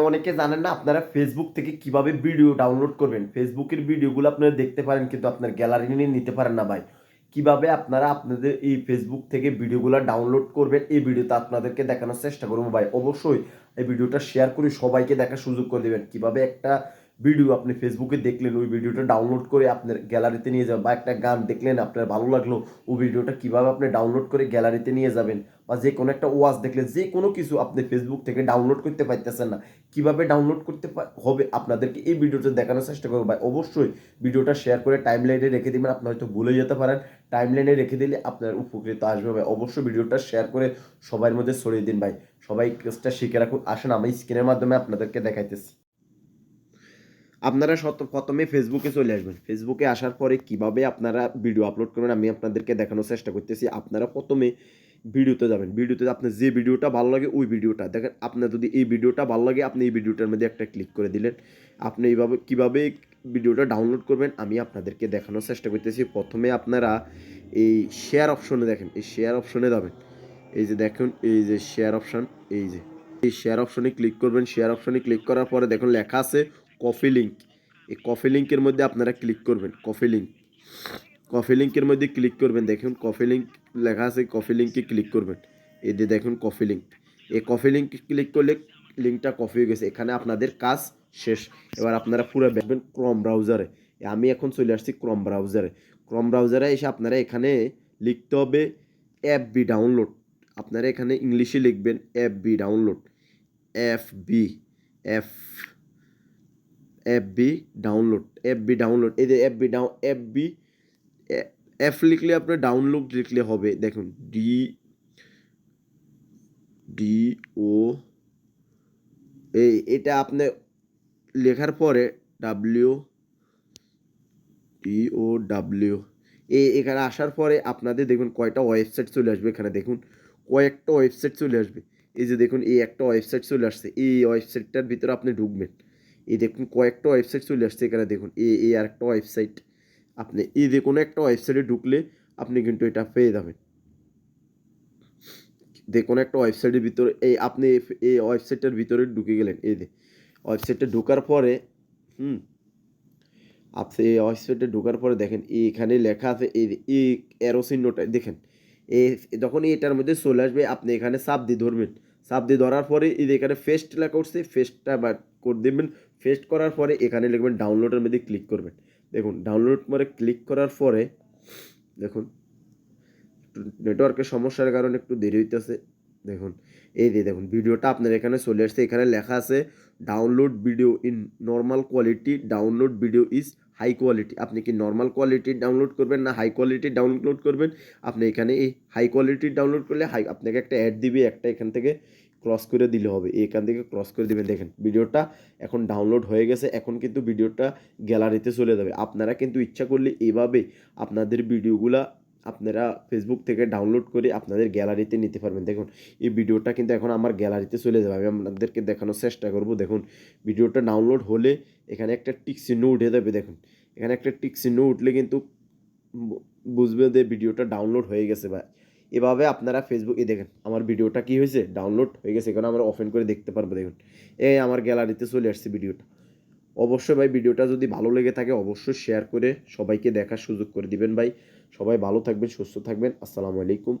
অনেকে জানেন না আপনারা ফেসবুক থেকে কীভাবে ভিডিও ডাউনলোড করবেন? ফেসবুকের ভিডিওগুলো আপনারা দেখতে পারেন, কিন্তু আপনার গ্যালারি নিয়ে নিতে পারেন না ভাই। কীভাবে আপনারা আপনাদের এই ফেসবুক থেকে ভিডিওগুলো ডাউনলোড করবেন, এই ভিডিওতে আপনাদেরকে দেখানোর চেষ্টা করব ভাই। অবশ্যই এই ভিডিওটা শেয়ার করে সবাইকে দেখার সুযোগ করে দেবেন। কীভাবে একটা ভিডিও আপনি ফেসবুকে দেখলেন, ওই ভিডিওটা ডাউনলোড করে আপনার গ্যালারিতে নিয়ে যাবেন বা একটা গান দেখলেন, আপনার ভালো লাগল, ওই ভিডিওটা কীভাবে আপনি ডাউনলোড করে গ্যালারিতে নিয়ে যাবেন বা যে কোনো একটা ওয়াজ দেখলেন, যে কোনো কিছু আপনি ফেসবুক থেকে ডাউনলোড করতে পারতেছেন না, কীভাবে ডাউনলোড করতে হবে আপনাদেরকে এই ভিডিওটা দেখানোর চেষ্টা করব। ভাই, অবশ্যই ভিডিওটা শেয়ার করে টাইম লাইনে রেখে দিবেন, আপনি হয়তো ভুলে যেতে পারেন টাইম লাইনে রেখে দিলে আপনার উপকৃত আসবে। ভাই, অবশ্যই ভিডিওটা শেয়ার করে সবার মধ্যে ছড়িয়ে দিন, ভাই। সবাই কাজটা শিখে রাখুন। আসেন, আমি স্ক্রিনের মাধ্যমে আপনাদেরকে দেখাইতেছি। আপনারা শত প্রথমে ফেসবুকে চলে আসবেন। ফেসবুকে আসার পরে কীভাবে আপনারা ভিডিও আপলোড করবেন, আমি আপনাদেরকে দেখানোর চেষ্টা করতেছি। আপনারা প্রথমে ভিডিওতে যাবেন। ভিডিওতে আপনার যে ভিডিওটা ভালো লাগে, ওই ভিডিওটা। দেখেন, আপনার যদি এই ভিডিওটা ভালো লাগে, আপনি এই ভিডিওটার মধ্যে একটা ক্লিক করে দিলেন। আপনি এইভাবে, কীভাবে ভিডিওটা ডাউনলোড করবেন, আমি আপনাদেরকে দেখানোর চেষ্টা করতেছি। প্রথমে আপনারা এই শেয়ার অপশনে দেখেন। এই শেয়ার অপশনে যাবেন। এই যে দেখুন, এই যে শেয়ার অপশন এই যে। এই শেয়ার অপশনে ক্লিক করবেন। শেয়ার অপশনে ক্লিক করার পরে দেখুন, লেখা আছে কফি লিঙ্ক এই কফি লিঙ্কের মধ্যে আপনারা ক্লিক করবেন কফি লিঙ্ক কফি লিঙ্কের মধ্যে ক্লিক করবেন, দেখুন কফি লিঙ্ক লেখা আছে কফি লিঙ্কে ক্লিক করবেন। এই যে দেখুন কফি লিঙ্ক এই কফি লিঙ্ক ক্লিক করলে লিঙ্কটা কফি হয়ে গেছে, এখানে আপনাদের কাজ শেষ। এবার আপনারা পুরো দেখবেন ক্রম ব্রাউজারে আমি এখন চলে আসছি ক্রম ব্রাউজারে ক্রম ব্রাউজারে এসে আপনারা এখানে লিখতে হবে অ্যাপ বি ডাউনলোড আপনারা এখানে ইংলিশে লিখবেন app B download F B F F B download F B download এই যে F B down F B F লিখলে আপনার ডাউনলোড লিখলে হবে, দেখুন ডি ডি ও এই, এটা আপনি লেখার পরে ডাব্লিউ ডি ও ডাব্লিউ এই এখানে আসার পরে আপনাদের দেখুন কয়টা ওয়েবসাইট চলে আসবে এখানে, দেখুন, কয়েকটা ওয়েবসাইট চলে আসবে, এই যে দেখুন, এই একটা ওয়েবসাইট চলে আসছে, এই ওয়েবসাইটটার ভিতরে আপনি ঢুকবেন এই দেখুন, কয়েকটা ওয়েবসাইট চলে আসছে এখানে, দেখুন এ এই আর একটা ওয়েবসাইট আপনি এই যে কোনো একটা ওয়েবসাইটে ঢুকলে আপনি কিন্তু এটা পেয়ে যাবেন। যে কোনো একটা ওয়েবসাইটের ভিতরে, এই আপনি এই ওয়েবসাইটটার ভিতরে ঢুকে গেলেন, এই যে ওয়েবসাইটে ঢোকার পরে, হুম, আপনি এই ওয়েবসাইটে ঢোকার পরে দেখেন, এখানে লেখা আছে, এই এই অ্যারো চিহ্নটা, দেখেন এই যখন এটার মধ্যে চলে আসবে, আপনি এখানে চাপ দিয়ে ধরবেন। চাপ দিয়ে ধরার পরে এই এখানে ফেস্ট লেখা উঠছে ফেস্টটা বা করে দেবেন। ফেস্ট করার পরে এখানে লিখবেন ডাউনলোডের মধ্যে ক্লিক করবেন। দেখুন ডাউনলোড করে ক্লিক করার পরে, দেখুন নেটওয়ার্কের সমস্যার কারণে একটু দেরি হইতেছে। দেখুন, এই যে দেখুন, ভিডিওটা আপনার এখানে চলে আসছে। এখানে লেখা আছে download video in normal quality download video is high quality আপনি কি নর্মাল কোয়ালিটি ডাউনলোড করবেন না হাই কোয়ালিটি ডাউনলোড করবেন? আপনি এখানে এই হাই কোয়ালিটি ডাউনলোড করলে হাই আপনাকে একটা অ্যাড দিবে, একটা এখান থেকে ক্রস করে দিলে হবে। এখান থেকে ক্রস করে দিবেন দেখেন, ভিডিওটা এখন ডাউনলোড হয়ে গেছে, এখন কিন্তু ভিডিওটা গ্যালারিতে চলে যাবে। আপনারা কিন্তু ইচ্ছা করলে এভাবে আপনাদের ভিডিওগুলা আপনারা ফেসবুক থেকে ডাউনলোড করে আপনাদের গ্যালারিতে নিতে পারবেন। দেখুন, এই ভিডিওটা কিন্তু এখন আমার গ্যালারিতে চলে যাবে। আমি আপনাদেরকে দেখানোর চেষ্টা করব। দেখুন, ভিডিওটা ডাউনলোড হলে এখানে একটা টিক চিহ্ন উঠে যাবে। দেখুন, এখানে একটা টিক চিহ্ন উঠলে কিন্তু বুঝবে যে ভিডিওটা ডাউনলোড হয়ে গেছে বা এভাবে আপনারা ফেসবুক ফেসবুকে দেখেন, আমার ভিডিওটা কি হয়েছে? ডাউনলোড হয়ে গেছে। এখানে আমরা ওপেন করে দেখতে পারব। দেখুন, এই আমার গ্যালারিতে চলে আসছে ভিডিওটা। অবশ্যই ভাই, ভিডিওটা যদি ভালো লেগে থাকে অবশ্যই শেয়ার করে সবাইকে দেখার সুযোগ করে দিবেন ভাই। সবাই ভালো থাকবেন, সুস্থ থাকবেন। আসসালামু আলাইকুম।